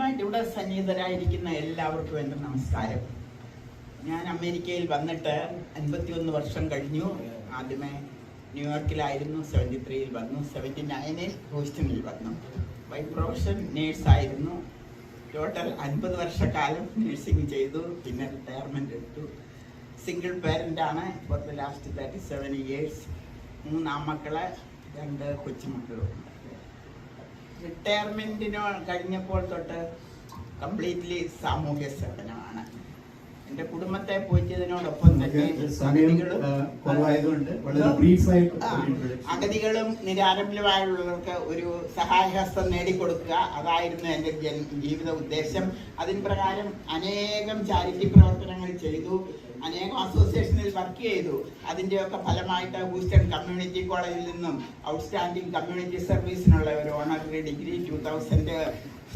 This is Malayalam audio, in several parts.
ആദ്യമായിട്ട് ഇവിടെ സന്നിഹിതരായിരിക്കുന്ന എല്ലാവർക്കും എന്റെ നമസ്കാരം. ഞാൻ അമേരിക്കയിൽ വന്നിട്ട് അൻപത്തിയൊന്ന് വർഷം കഴിഞ്ഞു. ആദ്യമേ ന്യൂയോർക്കിലായിരുന്നു സെവന്റി ത്രീയിൽ വന്നു സെവന്റി നയനിൽ ഹൂസ്റ്റണിൽ വന്നു. ബൈ പ്രൊഫഷൻ നേഴ്സായിരുന്നു ടോട്ടൽ അൻപത് വർഷക്കാലം നേഴ്സിംഗ് ചെയ്തു പിന്നെ റിട്ടയർമെന്റ് എടുത്തു. സിംഗിൾ പേരന്റ് ആണ്. For the last thirty seven years മൂന്നാം മക്കളെ രണ്ട് കൊച്ചുമക്കളും. റിട്ടയർമെന്റിനോ കഴിഞ്ഞപ്പോൾ തൊട്ട് കംപ്ലീറ്റ്ലി സാമൂഹ്യ സേവനമാണ്. എന്റെ കുടുംബത്തെ പോറ്റിയതിനോടൊപ്പം തന്നെ അഗതികളും നിരാരംഭമായുള്ളവർക്ക് ഒരു സഹായഹസ്തം നേടിക്കൊടുക്കുക. അതായിരുന്നു എന്റെ ജീവിത ഉദ്ദേശം. അതിൻ പ്രകാരം അനേകം ചാരിറ്റി പ്രവർത്തനങ്ങൾ ചെയ്തു. അനേകം അസോസിയേഷനിൽ വർക്ക് ചെയ്തു. അതിന്റെയൊക്കെ ഫലമായിട്ട് ഹൂസ്റ്റൺ കമ്മ്യൂണിറ്റി കോളേജിൽ നിന്നും ഔട്ട്സ്റ്റാൻഡിംഗ് കമ്മ്യൂണിറ്റി സർവീസിനുള്ള ഒരു honorary degree two thousand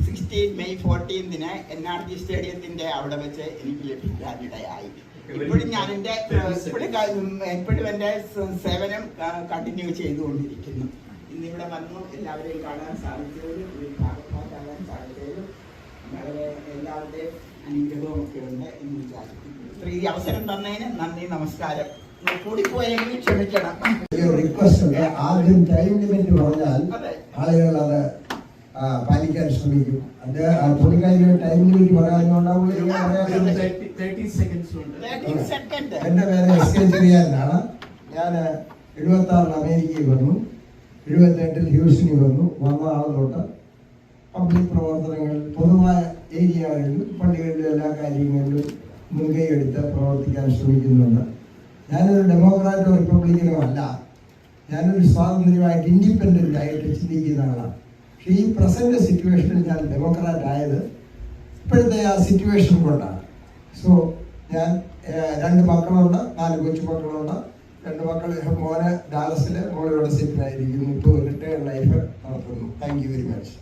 sixteen May ഫോർട്ടീൻതിന് N R G സ്റ്റേഡിയത്തിന്റെ അവിടെ വെച്ച് എനിക്ക് ലഭിക്കാനിടയായി. ഇപ്പോഴും ഞാൻ എന്റെ ഇപ്പോഴും എപ്പോഴും എന്റെ സേവനം കണ്ടിന്യൂ ചെയ്തുകൊണ്ടിരിക്കുന്നു. ഇന്ന് ഇവിടെ വന്നു. എല്ലാവരെയും കാണാൻ സാധിച്ചതിലും ഒരു ഭാഗമാകാൻ സാധിച്ചതിലും വളരെ എല്ലാവരുടെയും അനുഗ്രഹവും ഒക്കെ ഉണ്ട് എന്ന് വിചാരിക്കുന്നു. ഇത്ര ഈ അവസരം തന്നതിന് നന്ദി നമസ്കാരം. കൂടിപ്പോയെങ്കിൽ ക്ഷമിക്കണം. ഒരു റിക്വസ്റ്റ് ഉണ്ട്. ആദ്യം ടൈം ലിമിറ്റ് പറഞ്ഞാൽ. ആളുകൾ അത് പാലിക്കാൻ ശ്രമിക്കും. അത് ആ പുള്ളിക്കാരി ടൈം ലിമിറ്റ് സെക്കൻഡ് എന്റെ പേര് എസ് കെ ചെറിയാനാണ് ഞാൻ എഴുപത്തി ആറിൽ അമേരിക്കയിൽ വന്നു. എഴുപത്തെട്ടിൽ ഹ്യൂസ്റ്റണിൽ വന്നു. വന്ന ആൾ തൊട്ട് പബ്ലിക് പ്രവർത്തനങ്ങൾ പൊതുവായ ഏരിയകളിലും പള്ളികളിലും എല്ലാ കാര്യങ്ങളിലും മുൻകൈ എടുത്ത് പ്രവർത്തിക്കാൻ ശ്രമിക്കുന്നുണ്ട്. ഞാനൊരു ഡെമോക്രാറ്റോ റിപ്പബ്ലിക്കനോ അല്ല ഞാനൊരു സ്വാതന്ത്ര്യമായിട്ട് ഇൻഡിപെൻഡന്റ് ആയിട്ട് ചിന്തിക്കുന്ന ആളാണ്. പക്ഷേ ഈ പ്രസന്റ് സിറ്റുവേഷനിൽ ഞാൻ ഡെമോക്രാറ്റ് ആയത് ഇപ്പോഴത്തെ ആ സിറ്റുവേഷൻ കൊണ്ടാണ്. സോ ഞാൻ രണ്ട് മക്കളുണ്ട് നാല് കൊച്ചു മക്കളുണ്ട്. രണ്ട് മക്കൾ മോനെ ഡാലസിൽ മോളിവിടെ സെറ്റിൽ ആയിരിക്കുന്നു. ഇപ്പോൾ റിട്ടയർ ലൈഫ് നടത്തുന്നു. Thank you very much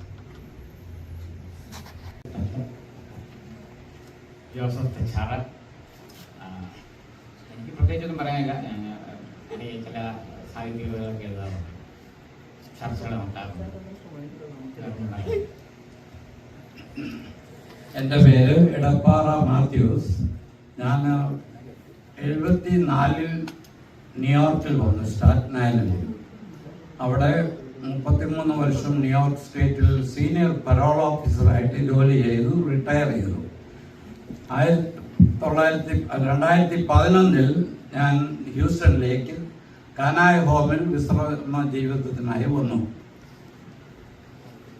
Joseph Thechara എനിക്ക് പ്രത്യേകിച്ചൊന്നും പറയാനില്ല. ഞാൻ എന്റെ ചില സാഹിത്യങ്ങളൊക്കെ എഴുതാറുണ്ട്. ചർച്ചകൾ ഉണ്ടാകുന്നുണ്ട്. എന്റെ പേര് എടപ്പാറ മാത്യൂസ്. ഞാൻ എഴുപത്തി നാലിൽ ന്യൂയോർക്കിൽ വന്നു സ്റ്റാറ്റൻ ഐലൻഡിൽ. അവിടെ മുപ്പത്തിമൂന്ന് വർഷം ന്യൂയോർക്ക് സ്റ്റേറ്റിൽ സീനിയർ പരോൾ ഓഫീസറായിട്ട് ജോലി ചെയ്തു റിട്ടയർ ചെയ്തു. ആയിരത്തി തൊള്ളായിരത്തി രണ്ടായിരത്തി പതിനൊന്നിൽ ഞാൻ ഹ്യൂസ്റ്റണിലേക്ക് കാനായ ഹോമിൽ വിശ്രമ ജീവിതത്തിനായി വന്നു.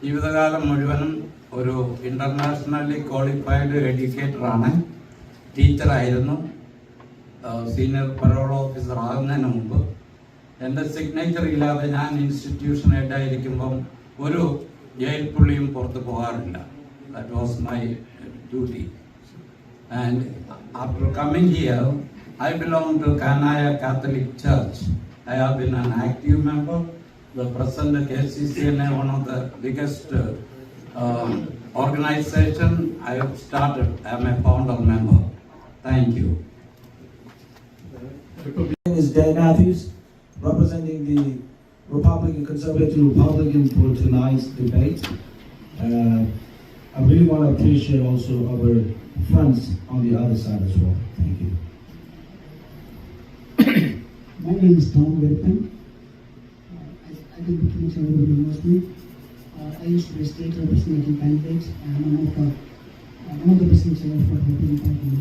ജീവിതകാലം മുഴുവനും ഒരു ഇന്റർനാഷണലി ക്വാളിഫൈഡ് എഡ്യൂക്കേറ്ററാണ് ടീച്ചറായിരുന്നു സീനിയർ പരോൾ ഓഫീസർ ആകുന്നതിന് മുമ്പ്. എന്റെ സിഗ്നേച്ചർ ഇല്ലാതെ ഞാൻ ഇൻസ്റ്റിറ്റ്യൂഷൻ ഹെഡായിരിക്കുമ്പം ഒരു ജയിൽ പുള്ളിയും പുറത്ത് പോകാറില്ല. That was my duty And after coming here, I belong to Kanaya Catholic Church. I have been an active member. The present KCCNA, one of the biggest uh, organization I have started. I am a founder member. Thank you. My name is Dan Matthews, representing the Republican Conservative Republican for tonight's debate. Uh, I really want to appreciate also our friends on the other side as well. Thank you. My name is Tom Whitman. Uh, I, I think pretty much everybody knows me. Uh, I used to be a state representative candidate and I'm one of the, uh, one of the presidents of the Republican Party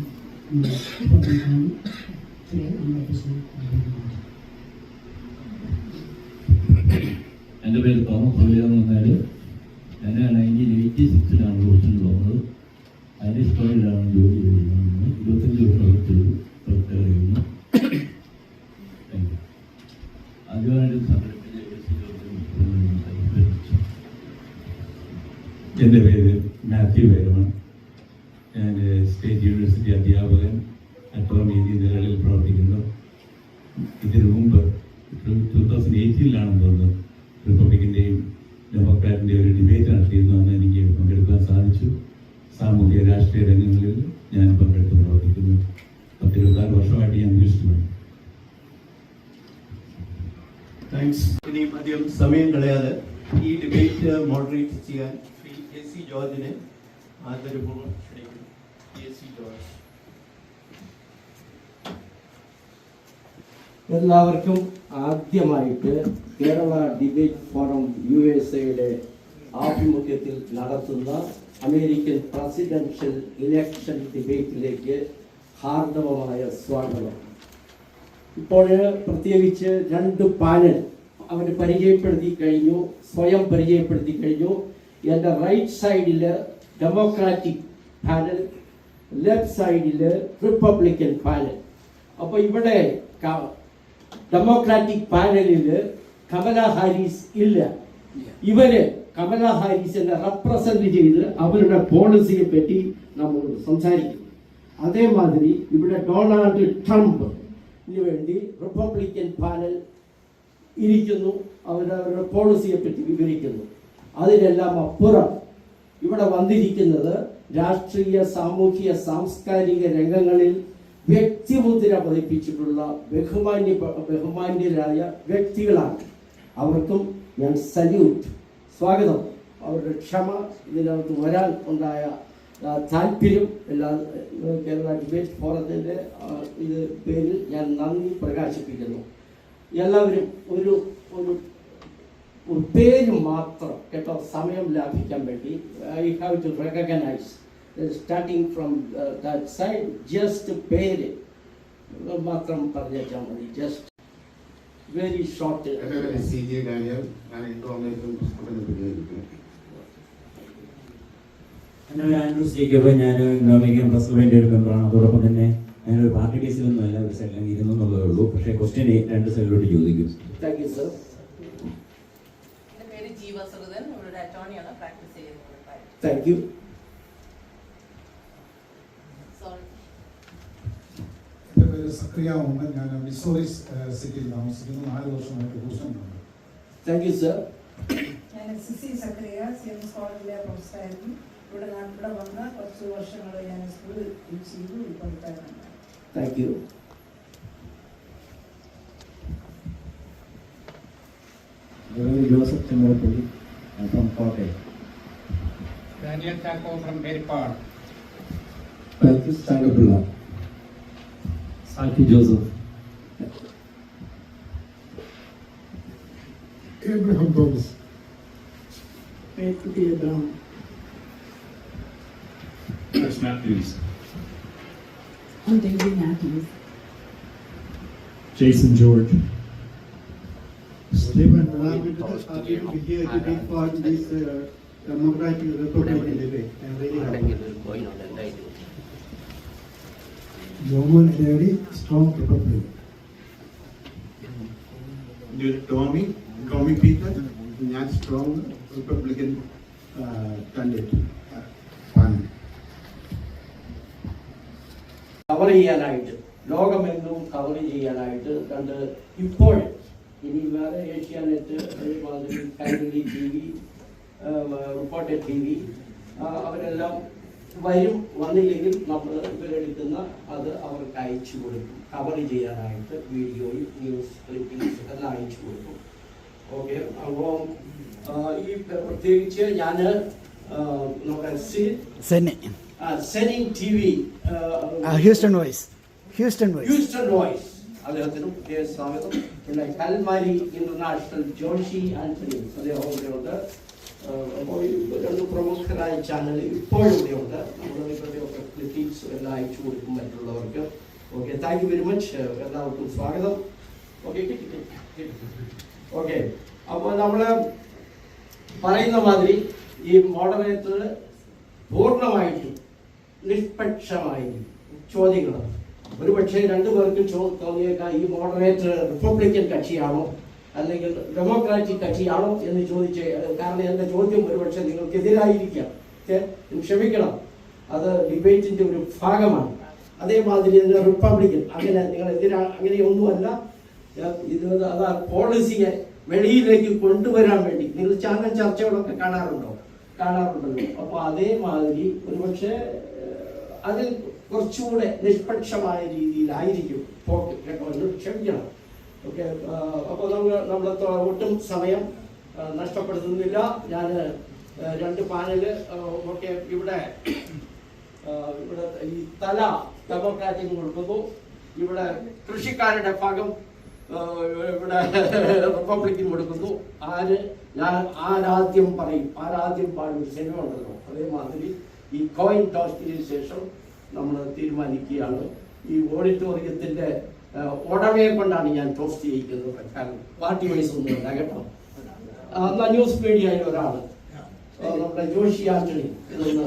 in the Republican County. Today I'm representing the Republican Party. എൻ്റെ പേര് തോമസ് സോളിയ എന്ന് പറഞ്ഞാൽ ഞാൻ നയന്റീൻ എയ്റ്റി സിക്സിലാണ് ഹോസ്റ്റലിൽ തോന്നുന്നത് അതിന്റെ സ്റ്റോറിലാണ് ജോലി ചെയ്യുന്നത്. ഇരുപത്തഞ്ച് വർഷം അകത്ത് ജോസഫ് എന്റെ പേര് മാത്യു വേരമൺ ഞാൻ സ്റ്റേറ്റ് യൂണിവേഴ്സിറ്റി അധ്യാപകൻ അറ്റോർണി നിലകളിൽ പ്രവർത്തിക്കുന്നു. ഇതിനു മുമ്പ് ടു തൗസൻഡ് എയ്റ്റീനിലാണെന്ന് തോന്നുന്നു റിപ്പബ്ലിക്കിന്റെയും ഡെമോക്രാറ്റിന്റെയും ഒരു ഡിബേറ്റ് നടത്തിയിരുന്നു അന്ന് എനിക്ക് പങ്കെടുക്കാൻ സാധിച്ചു സാമൂഹിക രാഷ്ട്രീയ രംഗങ്ങളിൽ ഞാൻ പങ്കെടുത്ത് പ്രവർത്തിക്കുന്നു പത്തിരുപത്താറ് വർഷമായിട്ട് ഞാൻ അന്വേഷിച്ചിട്ടുണ്ട് താങ്ക്സ് ഇനിയും അധികം സമയം കളയാതെ ഈ ഡിബേറ്റ് മോഡറേറ്റ് ചെയ്യാൻ ശ്രീ എ സി ജോർജിനെ ആദരപൂർവം ക്ഷണിക്കുന്നു. S C George. എല്ലാവർക്കും ആദ്യമായിട്ട് Kerala debate forum U S എയുടെ ആഭിമുഖ്യത്തിൽ നടത്തുന്ന അമേരിക്കൻ പ്രസിഡൻഷ്യൽ ഇലക്ഷൻ ഡിബേറ്റിലേക്ക് ഹാർദവമായ സ്വാഗതം. ഇപ്പോൾ പ്രത്യേകിച്ച് രണ്ട് പാനൽ അവർ പരിചയപ്പെടുത്തി കഴിഞ്ഞു സ്വയം പരിചയപ്പെടുത്തി കഴിഞ്ഞു. എന്റെ റൈറ്റ് സൈഡിൽ ഡെമോക്രാറ്റിക് പാനൽ ലെഫ്റ്റ് സൈഡിൽ റിപ്പബ്ലിക്കൻ പാനൽ അപ്പോൾ ഇവിടെ ഡെമോക്രാറ്റിക് പാനലിൽ കമല ഹാരിസ് ഇല്ല. ഇവർ കമല ഹാരിസിനെ റെപ്രസെന്റ് ചെയ്ത് അവരുടെ പോളിസിയെ പറ്റി നമ്മൾ സംസാരിക്കും അതേമാതിരി ഇവിടെ ഡൊണാൾഡ് ട്രംപ് വേണ്ടി റിപ്പബ്ലിക്കൻ പാനൽ ഇരിക്കുന്നു. അവരവരുടെ പോളിസിയെ പറ്റി വിവരിക്കുന്നു. അതിനെല്ലാം അപ്പുറം ഇവിടെ വന്നിരിക്കുന്നത് രാഷ്ട്രീയ സാമൂഹിക സാംസ്കാരിക രംഗങ്ങളിൽ വ്യക്തിമുദ്ര പതിപ്പിച്ചിട്ടുള്ള ബഹുമാന്യ ബഹുമാന്യരായ വ്യക്തികളാണ്. അവർക്കും ഞാൻ സല്യൂട്ട് സ്വാഗതം. അവരുടെ ക്ഷമ ഇതിനകത്ത് വരാൻ ഉണ്ടായ താല്പര്യം എല്ലാ കേരള ഡിബേറ്റ് ഫോറത്തിന്റെ ഇത് പേരിൽ ഞാൻ നന്ദി പ്രകാശിപ്പിക്കുന്നു. എല്ലാവരും ഒരു ഒരു പേര് മാത്രം കേട്ടോ സമയം ലാഭിക്കാൻ വേണ്ടി I have to recognise starting from that side just പേര്. മാത്രം പറഞ്ഞേച്ചാൽ മതി ജസ്റ്റ് എന്റെ പേര് സി ജെ ഡാനിയൽ ഞാൻ ഇൻഡോ അമേരിക്കൻ പുസ്തകത്തിന് പ്രതിനിധിക്കുന്നു എന്റെ പേര് ആൻഡ്രൂസ് ജേക്കബ് ഞാൻ അമേരിക്കൻ പ്രസിഡന്റ് ഒരു മെമ്പറാണ് അതോടൊപ്പം തന്നെ ഞാനൊരു പാർട്ടി ബേസിലൊന്നും അല്ല ഒരു സൈഡിലും ഇരുന്നു എന്നുള്ളതേ ഉള്ളൂ. പക്ഷേ ക്വസ്റ്റ്യൻ രണ്ട് സൈഡിലോട്ട് ചോദിക്കും. Thank you sir Jeeva Suguthan. ഒരു അറ്റോർണിയാണ് പ്രാക്ടീസ് ചെയ്യുന്നത് താങ്ക് യു സോറി എന്റെ പേര് സക്രിയ ഉമ്മൻ ഞാൻ മിസോറി സിറ്റിയിൽ താമസിക്കുന്നു. നാല് വർഷമായിട്ട് ഹൂസ്റ്റണിലാണ് താങ്ക് യു സർ ഞാൻ C C Sakariya C M S കോളേജിലെ പ്രൊഫസറായിരുന്നു ഇവിടെ ഇവിടെ വന്ന് കുറച്ച് വർഷങ്ങൾ ഞാൻ സ്കൂളിൽ ചെയ്തു. ഉൾപ്പെടുത്താറുണ്ട് thank you Joseph Chemmalappally from Kottayam Daniel Taco from Beripad. Practice Thank you, Joseph. Abraham Thomas. Praise to be Abraham. Chris Matthews. I'm David Matthews. Jason George. Stephen, I here to be part of this uh. I'm really happy. Roman Hillary, strong. ഞാൻ ടോമി ടോമി പീറ്റർ ഞാൻ സ്ട്രോങ് റിപ്പബ്ലിക്കൻ ആണ് കവർ ചെയ്യാനായിട്ട് ലോകമെങ്ങും കവർ ചെയ്യാനായിട്ട് കണ്ട് ഇപ്പോൾ ഇനി വേറെ ഏഷ്യാനെറ്റ് അതേമാതിരി Kairali T V reporter T V അവരെല്ലാം വരും വന്നില്ലെങ്കിൽ നമ്മൾ ഇവരെടുക്കുന്ന അത് അവർക്ക് അയച്ചു കൊടുക്കും. കവർ ചെയ്യാനായിട്ട് വീഡിയോയും ന്യൂസ് ക്ലിപ്പിംഗ്സ് എല്ലാം അയച്ചു കൊടുക്കും. ഓക്കെ അപ്പോൾ ഈ പ്രത്യേകിച്ച് ഞാൻ നമ്മുടെ സി സെന്നെ സെനിങ് T V Houston Voice. Houston Voice. Houston Voice. അദ്ദേഹത്തിനും പ്രത്യേക സ്വാഗതം. പിന്നെ കൽമാരി ഇന്റർനാഷണൽ ജോഷി ആന്റണി അദ്ദേഹം രണ്ട് പ്രമുഖരായ ചാനൽ ഇപ്പോഴും ഇവിടെയുണ്ട്. നമ്മൾ ഇവരുടെയൊക്കെ ക്ലിപ്പിംഗ്സ് എല്ലാം അയച്ചു കൊടുക്കും മറ്റുള്ളവർക്ക്. Okay thank you very much എല്ലാവർക്കും സ്വാഗതം. ഓക്കെ ഓക്കെ അപ്പോൾ നമ്മൾ പറയുന്ന മാതിരി ഈ മോഡറേറ്റർ പൂർണമായിട്ടും നിഷ്പക്ഷമായി ചോദ്യങ്ങൾ ഒരുപക്ഷെ രണ്ടു പേർക്കും ചോ തോന്നിയേക്കാം ഈ മോഡറേറ്റർ റിപ്പബ്ലിക്കൻ കക്ഷിയാണോ അല്ലെങ്കിൽ ഡെമോക്രാറ്റിക് കക്ഷിയാണോ എന്ന് ചോദിച്ച് കാരണം എന്റെ ചോദ്യം ഒരുപക്ഷെ നിങ്ങൾക്കെതിരായിരിക്കാം. ക്ഷമിക്കണം. അത് ഡിബേറ്റിന്റെ ഒരു ഭാഗമാണ്. അതേമാതിരി റിപ്പബ്ലിക്കൻ അങ്ങനെ നിങ്ങൾ എതിരാ അങ്ങനെയൊന്നുമല്ല ഇത് അത് പോളിസിയെ വെളിയിലേക്ക് കൊണ്ടുവരാൻ വേണ്ടി. നിങ്ങൾ ചാനൽ ചർച്ചകളൊക്കെ കാണാറുണ്ടോ? കാണാറുണ്ടല്ലോ. അപ്പോൾ അതേമാതിരി ഒരുപക്ഷെ അതിൽ കുറച്ചുകൂടെ നിഷ്പക്ഷമായ രീതിയിലായിരിക്കും ക്ഷമിക്കണം. ഓക്കെ അപ്പോൾ നമ്മൾ നമ്മൾ ഒട്ടും സമയം നഷ്ടപ്പെടുത്തുന്നില്ല. ഞാൻ രണ്ട് പാനൽ ഒക്കെ ഇവിടെ ഇവിടെ ഈ തല ഡെമോക്രാറ്റിക് കൊടുക്കുന്നു. ഇവിടെ കൃഷിക്കാരുടെ ഭാഗം ഇവിടെ റിപ്പബ്ലിക്കിന് കൊടുക്കുന്നു. ആര്? ഞാൻ ആരാദ്യം പറയും. ആരാദ്യം പാടും. സിനിമ ഉണ്ടല്ലോ. അതേമാതിരി ഈ കോയിൻ ടോസ്റ്റിന് ശേഷം നമ്മൾ തീരുമാനിക്കുകയാണ്. ഈ ഓഡിറ്റോറിയത്തിന്റെ ഏഹ്, ഉടമയെ കൊണ്ടാണ് ഞാൻ ടോസ്റ്റ് ചെയ്യിക്കുന്നത്. കാരണം പാർട്ടി വൈസ് ഒന്നുമില്ല കേട്ടോ. ആ, എന്നാ ന്യൂസ് മീഡിയയിൽ ഒരാൾ നമ്മുടെ ജോഷി ആന്റണി ഇതൊന്ന്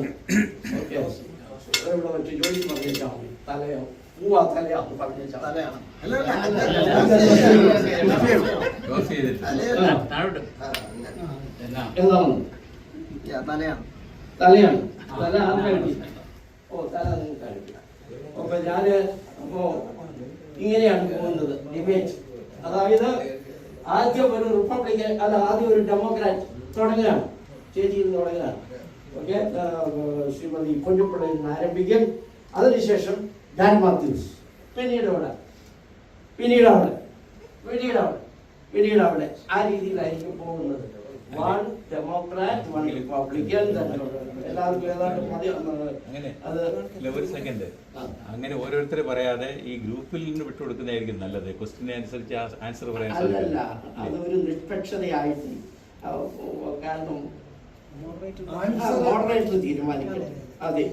ഓക്കെ ഇവിടെ ജോലി പറഞ്ഞേച്ചാൽ മതി. തലയോ? പൂവാ തലയാന്ന് പറഞ്ഞേച്ചാൽ തലയാണ്. എന്താണ് തലയാണ്. തലയാണ്. തല ആർക്കാണ് ഓ തല നിങ്ങൾക്ക് അപ്പൊ ഞാൻ അപ്പോ ഇങ്ങനെയാണ് പോകുന്നത് ഡിബേറ്റ് അതായത് ആദ്യം ഒരു റിപ്പബ്ലിക്കൻ അല്ല ആദ്യം ഒരു ഡെമോക്രാറ്റ് തുടങ്ങുകയാണ്. നിന്ന് തുടങ്ങുകയാണ്. ഓക്കെ ശ്രീമതി പൊന്നുപ്പുഴയിൽ നിന്ന് ആരംഭിക്കും. അതിനുശേഷം ഡാൻ മാത്യൂസ് പിന്നീട് അവിടെ. പിന്നീട് അവിടെ. പിന്നീട് അവിടെ. പിന്നീട് അവിടെ. ആ രീതിയിലായിരിക്കും പോകുന്നത്. വൺ ഡെമോക്രാറ്റ് വൺ റിപ്പബ്ലിക്കൻ എല്ലാവർക്കും ഏതാണ്ട് അത് ഒരു സെക്കൻഡ് അങ്ങനെ ഓരോരുത്തരെ പറയാതെ ഈ ഗ്രൂപ്പിൽ നിന്ന് വിട്ടുകൊടുക്കുന്നതായിരിക്കും നല്ലത്. ക്വസ്റ്റിനെ അനുസരിച്ച് ആൻസർ പറയാൻ അല്ലല്ല സാധിക്കും അതൊരു നിഷ്പക്ഷതയായിട്ട് കാരണം മോഡറേറ്റർ തീരുമാനിക്കണം അതെ.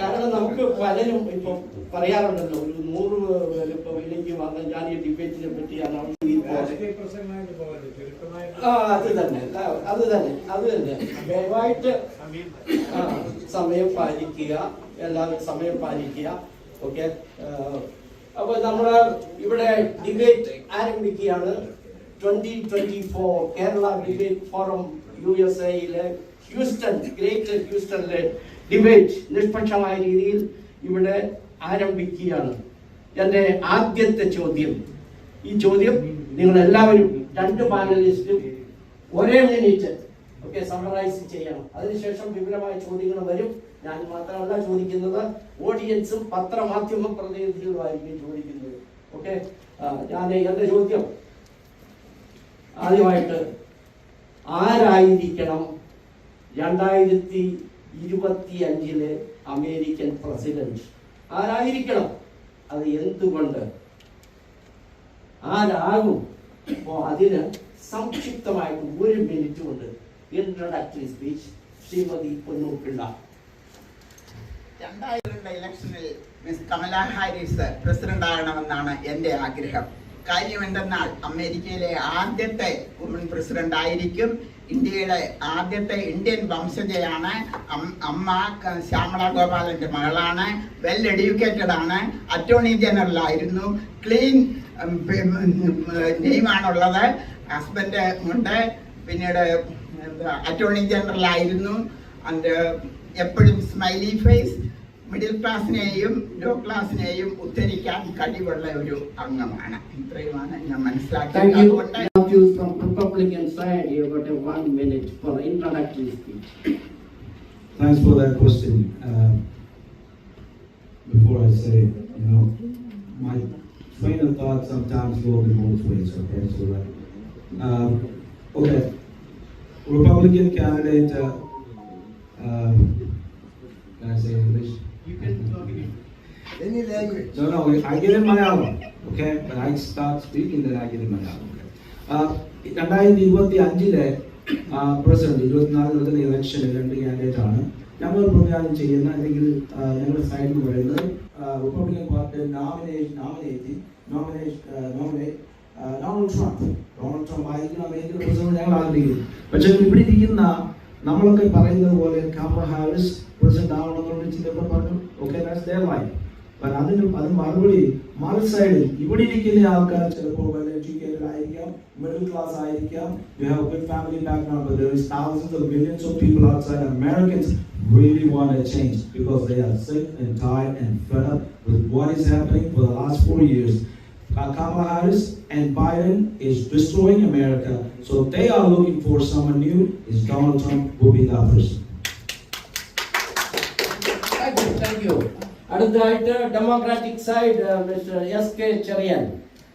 കാരണം നമുക്ക് പലരും ഇപ്പൊ പറയാറുണ്ടല്ലോ ഒരു നൂറ് പേര് ഇപ്പൊ ഇതിലേക്ക് വന്ന ഞാൻ ഈ ഡിബേറ്റിനെ പറ്റിയാണ് ഈ ആ അത് തന്നെ. അത് തന്നെ. അത് തന്നെ. ദയവായിട്ട് സമയം പാലിക്കുക. എല്ലാവരും സമയം പാലിക്കുക. ഓക്കെ? അപ്പൊ നമ്മൾ ഇവിടെ ഡിബേറ്റ് ആരംഭിക്കുകയാണ്. Twenty twenty four Kerala debate forum U S എയിലെ ഹ്യൂസ്റ്റൺ ഗ്രേറ്റർ ഹ്യൂസ്റ്റണിലെ ഡിബേറ്റ് നിഷ്പക്ഷമായ രീതിയിൽ ഇവിടെ ആരംഭിക്കുകയാണ്. എന്റെ ആദ്യത്തെ ചോദ്യം. ഈ ചോദ്യം നിങ്ങൾ എല്ലാവരും രണ്ട് പാനലിസ്റ്റും ഒരേ മിനിറ്റ് ഒക്കെ സമറൈസ് ചെയ്യണം. അതിനുശേഷം വിപുലമായ ചോദ്യങ്ങൾ വരും. ഞാൻ മാത്രമല്ല ചോദിക്കുന്നത് ഓഡിയൻസും പത്രമാധ്യമ പ്രതിനിധികളുമായിരിക്കും ചോദിക്കുന്നത്. ഓക്കെ ഞാൻ എന്റെ ചോദ്യം. ആദ്യമായിട്ട് ആരായിരിക്കണം രണ്ടായിരത്തി ഇരുപത്തി അഞ്ചിലെ അമേരിക്കൻ പ്രസിഡന്റ് ആരായിരിക്കണം? അത് എന്തുകൊണ്ട്? ആരാകും? അപ്പോ അതിന് സംക്ഷിപ്തമായിട്ട് ഒരു മിനിറ്റ് കൊണ്ട് ഇൻട്രഡക്ടറി സ്പീച്ച് ശ്രീമതി പൊന്നൂപ്പിള്ള രണ്ടായിരത്തി ഇലക്ഷനിൽ മിസ് കമല ഹാരിസ് പ്രസിഡന്റ് ആകണമെന്നാണ് എന്റെ ആഗ്രഹം. കാര്യമെന്തെന്നാൽ അമേരിക്കയിലെ ആദ്യത്തെ വുമൺ പ്രസിഡന്റ് ആയിരിക്കും ഇന്ത്യയുടെ ആദ്യത്തെ ഇന്ത്യൻ വംശജയാണ് അമ്മ ശ്യാമള ഗോപാലന്റെ മകളാണ്. വെൽ എഡ്യൂക്കേറ്റഡ് ആണ്. അറ്റോർണി ജനറൽ ആയിരുന്നു. ക്ലീൻ നെയിമാണുള്ളത്. ഹസ്ബൻഡ് ഉണ്ട്. പിന്നീട് അറ്റോർണി ജനറൽ ആയിരുന്നു. Uh, എപ്പോഴും സ്മൈലി ഫേസ് മിഡിൽ ക്ലാസ്സിനെയും ലോ ക്ലാസ്സിനെയും ഉദ്ധരിക്കാൻ കഴിവുള്ള ഒരു അംഗമാണ്. ഇത്രയുമാണ് ഞാൻ മനസ്സിലാക്കിയത്. അതുകൊണ്ട് Matthews from Republican side, you got a one minute for introductory speech. Thanks for that question. Uh, before I say, you know, my train of thought sometimes goes in both ways, okay? So, that, um, okay, Republican candidate, uh, uh, can I say English? You can talk in Any language. No, no, I get in Malayalam, okay? When I start speaking, then I get in Malayalam. രണ്ടായിരത്തി ഇരുപത്തി അഞ്ചിലെ പ്രസിഡന്റ് ഇരുപത്തിനാല് നടക്കുന്ന ഇലക്ഷനിൽ രണ്ട് കാൻഡിഡേറ്റ് ആണ്. ഞങ്ങൾ പ്രകാരം ചെയ്യുന്ന അല്ലെങ്കിൽ ഞങ്ങളുടെ സൈഡിൽ നിന്ന് പറയുന്നത് Republican party nominate nominate nominate nominate Donald Trump Donald Trump ആയിരിക്കും അമേരിക്കൻ പ്രസിഡന്റ് ഞങ്ങൾ ആഗ്രഹിക്കുന്നു. പക്ഷേ ഇവിടെ ഇരിക്കുന്ന നമ്മളൊക്കെ പറയുന്നത് പോലെ കാമറ ഹാരിസ് പ്രസിഡന്റ് ആവണമെന്നുള്ള ചിലപ്പോൾ പറഞ്ഞു okay that's their life But അതിന് അത് മറുപടി മറു സൈഡിൽ ഇവിടെ ഇരിക്കുന്ന ആൾക്കാർ ചിലപ്പോൾ വെൽ എഡ്യൂക്കേറ്റഡ് ആയിരിക്കാം മിഡിൽ ക്ലാസ് ആയിരിക്കാം you have good family background but there is thousands of millions of people outside Americans really want a change because they are sick and tired and fed up with what is happening for the last four years. Kamala Harris and Biden is destroying America, so they are looking for someone new. Is Donald Trump will be that person. Thank you, thank you. അടുത്തതായിട്ട് democratic side mister S K Cherian